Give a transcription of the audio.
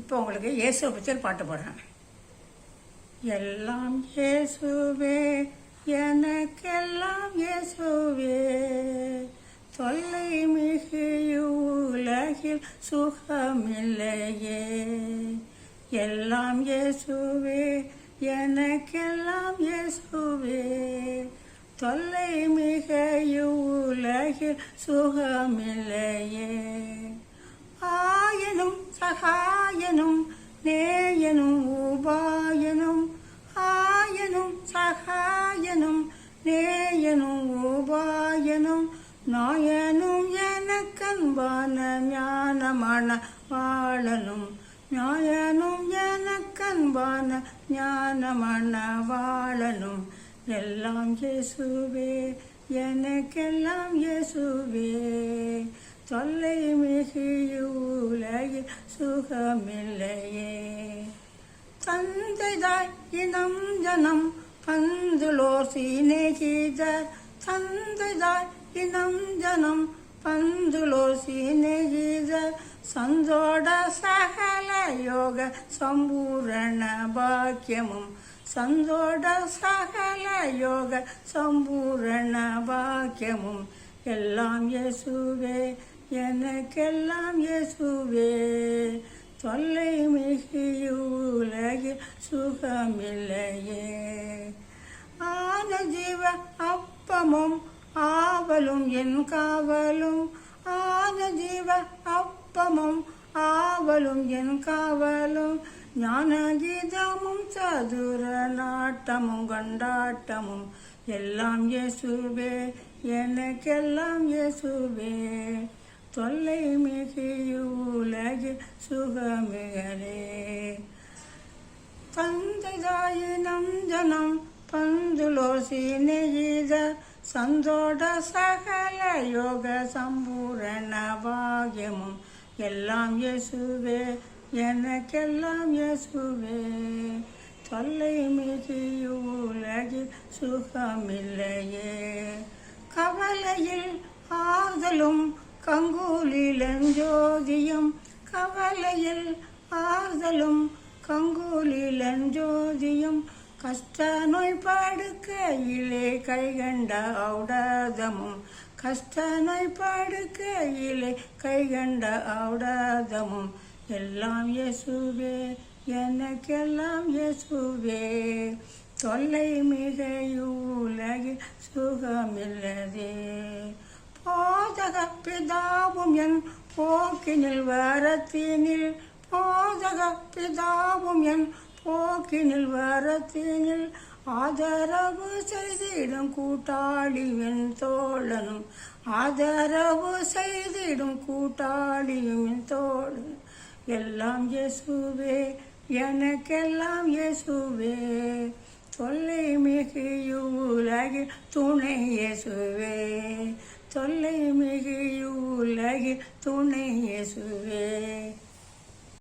இப்போ உங்களுக்கு இயேசுவை பற்றி ஒரு பாட்டு பாடுறேன் எல்லாம் இயேசுவே எனக்கெல்லாம் இயேசுவே தொல்லை மிகு உலகில் சுகமில்லையே. எல்லாம் இயேசுவே எனக்கெல்லாம் இயேசுவே தொல்லை மிக உலகில் சுகமில்லையே. ஆயனும் சகாயனும் நேயனும் உபாயனும். ஆயனும் சகாயனும் நேயனும் உபாயனும். நாயனும் எனக்கன்பான ஞானமான வாழனும். நாயனும் எனக்கன்பான ஞானமான வாழனும். எல்லாம் ஜேசுவே எனக்கெல்லாம் இயேசுவே தொல்லை மிகு சுகமில்லையே. தந்தைதாய் இனம் ஜனம் பந்துலோர் சிநேகிதர் தந்தைதாய் இனம் ஜனம் பந்துலோர் சிநேகிதர் சந்தோட சகல யோக சம்பூரண பாக்கியமும் சந்தோட சகல யோக சம்பூரண பாக்கியமும் எல்லாம் இயேசுவே எனக்கெல்லாம் இயேசுவே. தொல்லை மிகு சுகமில்லையே. ஆன ஜீவ அப்பமும் ஆவலும் என் காவலும் ஆன ஜீவ அப்பமும் ஆவலும் என் காவலும். ஞான கீதமும் சதுர நாட்டமும் கொண்டாட்டமும். எல்லாம் இயேசுவே எனக்கெல்லாம் இயேசுவே. தொல்லை மிகு உலகில் சுகமிகளே தந்தைதாயினம் ஜனம் பந்துலோ சீனெய்த சந்தோட சகல யோக சம்பூரண பாகியமும் எல்லாம் இயேசுவே எனக்கெல்லாம் இயேசுவே. தொல்லை மீது உலகில் சுகமில்லையே. கவலையில் ஆறுதலும் கங்கூலிலஞ்சோதியும் கவலையில் ஆறுதலும் கங்கூலிலஞ்சோதியும் கஷ்ட நோய் படுக்கையிலே கைகண்ட ஔடதமும் கஷ்ட படுக்கையிலே கைகண்ட ஔடதமும் எல்லாம் இயேசுவே எனக்கெல்லாம் இயேசுவே. தொல்லை மிக சுகமில்லதே. போதக பிதாவும் என் போக்கினில் வரத்தினில் போதக பிதாவும் என் போக்கினில் வரத்தினில் ஆதரவு செய்திடும் கூட்டாளியின் தோழனும் ஆதரவு செய்திடும் கூட்டாளியின் தோழன். எல்லாம் இயேசுவே எனக்கெல்லாம் இயேசுவே. தொல்லை மிகு துணை இயேசுவே. தொல்லை மிகு துணை இயேசுவே.